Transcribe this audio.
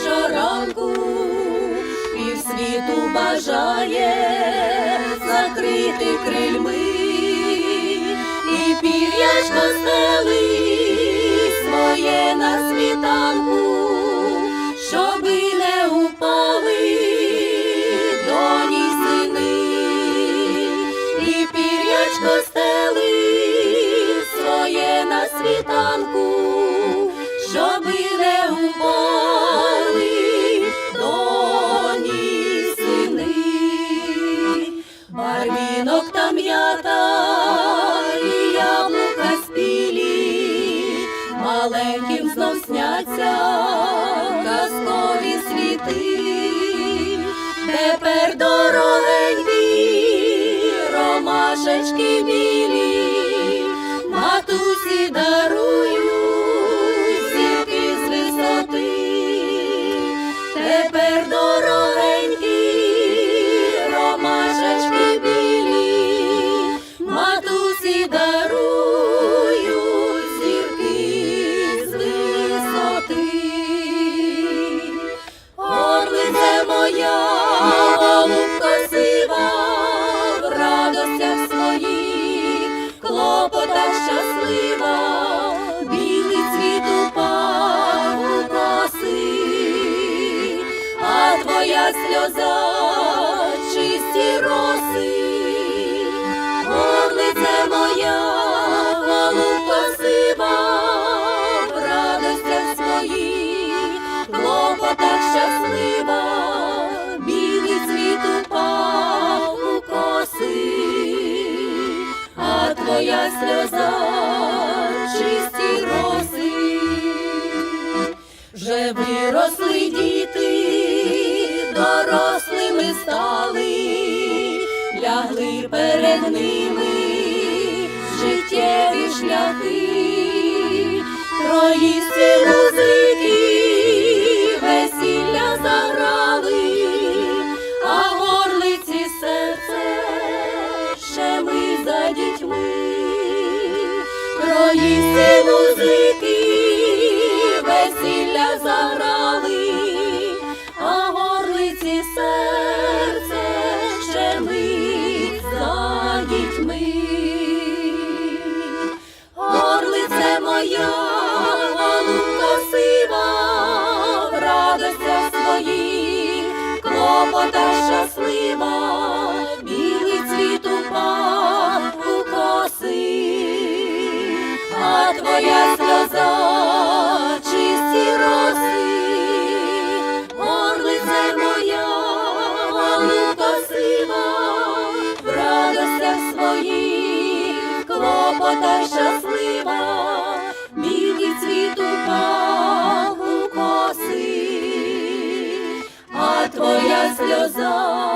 щоранку півсвіту бажає закрити крильми і пір'ячко стели. Барвінок та м'ята і яблука спілі, маленьким знов сняться казкові світи, тепер дорогенькі ромашечки білі, твоя сльоза чисті роси. Орлице моя, голубка сива, в радостях своїх, клопотах щаслива, білий цвіт у коси, а твоя сльоза чисті роси. Вже виросли діти, стали, лягли перед ними життєві шляхи, троїсті музики, весілля заграли, а горлиці серце ще за дітьми. Троїсті музики, моя, голубка сива, в радостях своїх, клопота щаслива, білий цвіт упав у коси, а твоя сльоза